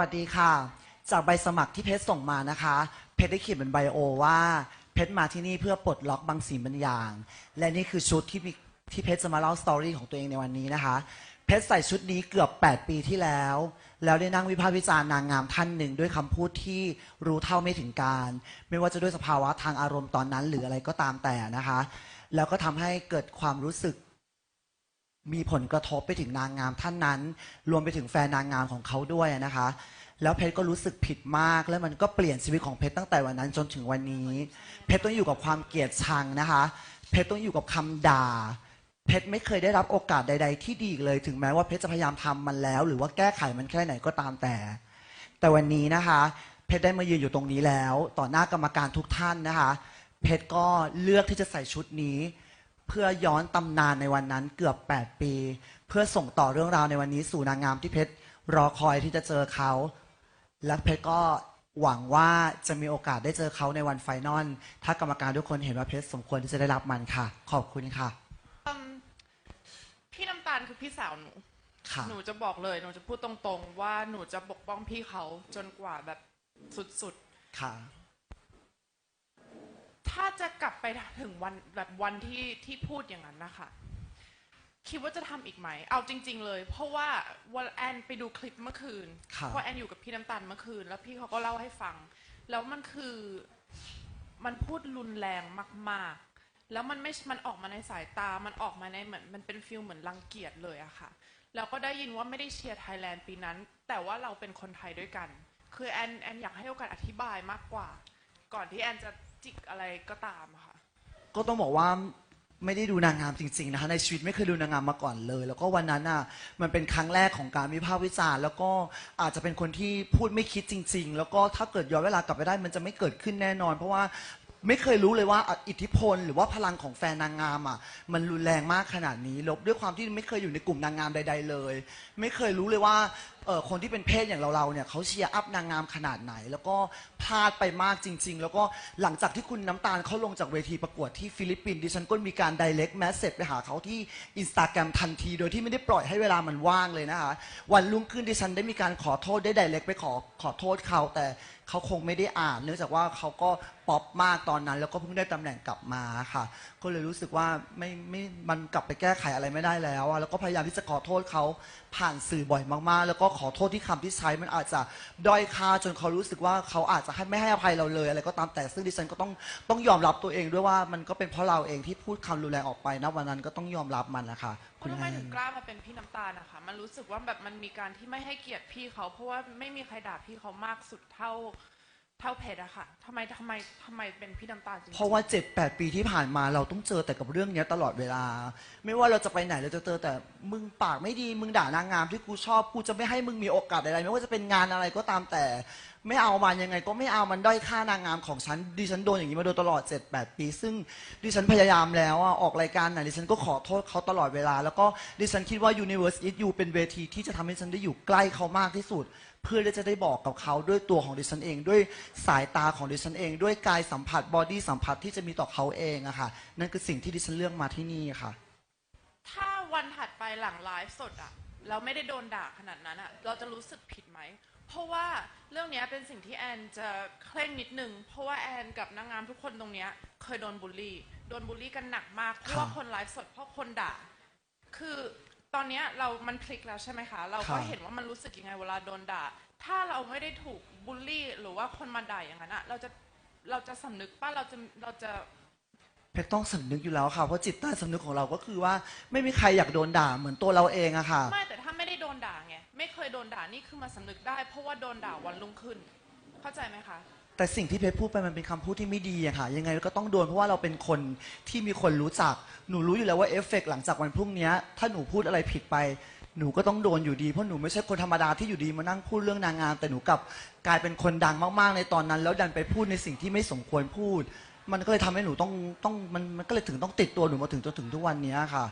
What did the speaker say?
สวัสดีค่ะ จากใบสมัครที่เพชรส่งมานะคะ เพชรได้เขียนเป็นไบโอว่า เพชรมาที่นี่เพื่อปลดล็อกบางสิ่งบางอย่าง และนี่คือชุดที่มีที่เพชรจะมาเล่าสตอรี่ของตัวเองในวันนี้นะคะ เพชรใส่ชุดนี้เกือบ 8 ปีที่แล้ว แล้วได้นั่งวิพากษ์วิจารณ์นางงามท่านหนึ่ง ด้วยคำพูดที่รู้เท่าไม่ถึงการ ไม่ว่าจะด้วยสภาวะทางอารมณ์ตอนนั้นหรืออะไรก็ตามแต่นะคะ แล้วก็ทำให้เกิดความรู้สึก มีผลกระทบไปถึงนางงามท่านนั้น รวมไปถึงแฟนนางงามของเขาด้วยนะคะ แล้วเพชรก็รู้สึกผิดมาก แล้วมันก็เปลี่ยนชีวิตของเพชรตั้งแต่วันนั้นจนถึงวันนี้ เพชรต้องอยู่กับความเกลียดชังนะคะ เพชรต้องอยู่กับคำด่า เพชรไม่เคยได้รับโอกาสใด ๆ ที่ดีเลย ถึงแม้ว่าเพชรจะพยายามทำมันแล้ว หรือว่าแก้ไขมันแค่ไหนก็ตามแต่ แต่วันนี้นะคะ เพชรได้มายืนอยู่ตรงนี้แล้ว ต่อหน้ากรรมการทุกท่านนะคะ เพชรก็เลือกที่จะใส่ชุดนี้ เพื่อย้อนตำนานในวันนั้นเกือบ 8 ปี เพื่อส่งต่อเรื่องราวในวันนี้สู่นางงามที่เพชรรอคอยที่จะเจอเขา และเพชรก็หวังว่าจะมีโอกาสได้เจอเขาในวันไฟนอลถ้ากรรมการทุกคนเห็นว่าเพชรสมควรที่จะได้รับมันค่ะ ขอบคุณค่ะอืมพี่น้ำตาลคือพี่สาวหนู ค่ะ หนูจะบอกเลย หนูจะพูดตรงๆ ว่าหนูจะปกป้องพี่เขาจนกว่าแบบสุดค่ะ ๆ ถ้าจะกลับไป ถึงวันแบบวันที่ที่พูดอย่างนั้นนะคะคิดว่าจะทำอีกไหม เอาจริง ๆ เลย เพราะว่าวันแอนไปดูคลิปเมื่อคืน ครับ เพราะแอนอยู่กับพี่น้ำตาลเมื่อคืน แล้วพี่เขาก็เล่าให้ฟัง แล้วมันคือมันพูดรุนแรงมาก ๆ แล้วมันไม่ มันออกมาในสายตา มันออกมาในเหมือน มันเป็นฟิลเหมือนรังเกียจเลยอะค่ะ แล้วก็ได้ยินว่าไม่ได้เชียร์ไทยแลนด์ปีนั้น แต่ว่าเราเป็นคนไทยด้วยกัน คือแอนแอนอยากให้โอกาสอธิบายมากกว่า ก่อนที่แอนจะจิกอะไรก็ตามอะค่ะ ก็ต้องบอกว่าไม่ได้ดูนางงามจริงๆนะคะในชีวิตไม่เคยดูนางงามมาก่อนเลย แล้วก็วันนั้นอะมันเป็นครั้งแรกของการวิพากษ์วิจารณ์แล้วก็อาจจะเป็นคนที่พูดไม่คิดจริง ๆ แล้วก็ถ้าเกิดย้อนเวลากลับไปได้ มันจะไม่เกิดขึ้นแน่นอน เพราะว่าไม่เคยรู้เลยว่าอิทธิพล หรือว่าพลังของแฟนนางงามอะมันรุนแรงมากขนาดนี้ล้วด้วยความที่ไม่เคยอยู่ในกลุ่มนางงามใด ๆ เลย ไม่เคยรู้เลยว่า เออคนที่เป็นเพศอย่างเราๆเนี่ยเขาเชียร์อัพนางงามขนาดไหน แล้วก็พลาดไปมากจริง ๆ แล้วก็หลังจากที่คุณน้ำตาลเขาลงจากเวทีประกวดที่ฟิลิปปินส์ดิฉันก็มีการ direct message ไปหาเขาที่อินสตาแกรมทันที โดยที่ไม่ได้ปล่อยให้เวลามันว่างเลยนะคะวันรุ่งขึ้นดิฉันได้มีการขอโทษได้ direct ไปขอขอโทษเขาแต่เขาคงไม่ได้อ่าน เนื่องจากว่าเขาก็ป๊อปมากตอนนั้น แล้วก็เพิ่งได้ตำแหน่งกลับมาค่ะ ก็เลยรู้สึกว่าไม่ไม่มันกลับไปแก้ไขอะไรไม่ได้แล้วอะแล้วก็พยายามที่จะขอโทษเขาผ่านสื่อบ่อยมากๆ แล้วก็ขอโทษที่คำที่ใช้มันอาจจะด้อยค่าจนเขารู้สึกว่าเขาอาจจะให้ไม่ให้อภัยเราเลย อะไรก็ตามแต่ซึ่งดิฉันก็ต้องต้องยอมรับตัวเองด้วยว่ามันก็เป็นเพราะเราเองที่พูดคำรุนแรงออกไปนะวันนั้นก็ต้องยอมรับมันนะคะคุณทำไมแม่ถึงกล้ามาเป็นพี่น้ำตาลนะคะ มันรู้สึกว่าแบบมันมีการที่ไม่ให้เกียรติพี่เขา เพราะว่าไม่มีใครด่าพี่เขามากสุดเท่า เท่าเพชรอะค่ะทำไมทำไมทำไมเป็นพี่น้ำตาลจริงๆ เพราะว่า 7 8 ปีที่ผ่านมาเราต้องเจอแต่กับเรื่องเนี้ยตลอดเวลา ไม่ว่าเราจะไปไหนเราจะเจอแต่มึงปากไม่ดีมึงด่านางงามที่กูชอบกูจะไม่ให้มึงมีโอกาสใดๆไม่ว่าจะเป็นงานอะไรก็ตามแต่ ไม่เอามันยังไง ก็ไม่เอามันด้อยค่านางงามของฉันดิฉันโดนอย่างนี้มาโดยตลอด 7 8 ปี ซึ่งดิฉันพยายามแล้วอะออกรายการไหนดิฉันก็ขอโทษเขาตลอดเวลา แล้วก็ดิฉันคิดว่า Universe is You เป็นเวทีที่จะทำให้ฉันได้อยู่ใกล้เขามากที่สุด เพื่อที่จะได้บอกกับเขาด้วยตัวของดิฉันเอง ด้วยสายตาของดิฉันเอง ด้วยกายสัมผัสบอดี้สัมผัสที่จะมีต่อเขาเองอะค่ะ นั่นคือสิ่งที่ดิฉันเลือกมาที่นี่ค่ะ ถ้าวันถัดไปหลังไลฟ์สดอะเราไม่ได้โดนด่าขนาดนั้นอะเราจะรู้สึกผิดไหม เพราะว่าเรื่องเนี้ยเป็นสิ่งที่แอนจะเคร่งนิดนึง เพราะว่าแอนกับนางงามทุกคนตรงเนี้ยเคยโดนบูลลี่ โดนบูลลี่กันหนักมากเพราะว่าคนไลฟ์สดเพราะคนด่า คือ ตอนเนี้ยเรามันคลิกแล้วใช่ไหมคะ เราก็ครับ เห็นว่ามันรู้สึกยังไงเวลาโดนด่า ถ้าเราไม่ได้ถูกบูลลี่ หรือว่าคนมาด่าอย่างนั้นอะเราจะเราจะสำนึกป่ะเราจะเราจะ เพชรต้องสำนึกอยู่แล้วค่ะ เพราะจิตใต้สำนึกของเราก็คือว่าไม่มีใครอยากโดนด่าเหมือนตัวเราเองอะค่ะ ไม่แต่ถ้าไม่ได้โดนด่าไง ไม่เคยโดนด่านี่คือมาสำนึกได้ เพราะว่าโดนด่าวันรุ่งขึ้น เข้าใจไหมคะ แต่สิ่งที่เพชรพูดไปมันเป็นคำพูดที่ไม่ดีอะค่ะ ยังไงก็ต้องโดนเพราะว่าเราเป็นคนที่มีคนรู้จัก หนูรู้อยู่แล้วว่าเอฟเฟกต์หลังจากวันพรุ่งนี้ถ้าหนูพูดอะไรผิดไป หนูก็ต้องโดนอยู่ดี เพราะหนูไม่ใช่คนธรรมดาที่อยู่ดีมานั่งพูดเรื่องนางงาม แต่หนูกลับกลายเป็นคนดังมากๆในตอนนั้น แล้วดันไปพูดในสิ่งที่ไม่สมควรพูด มันก็เลยทำให้หนูต้องต้องมันมันก็เลยถึงต้องติดตัวหนูมาถึงจนถึงทุกวันนี้ค่ะ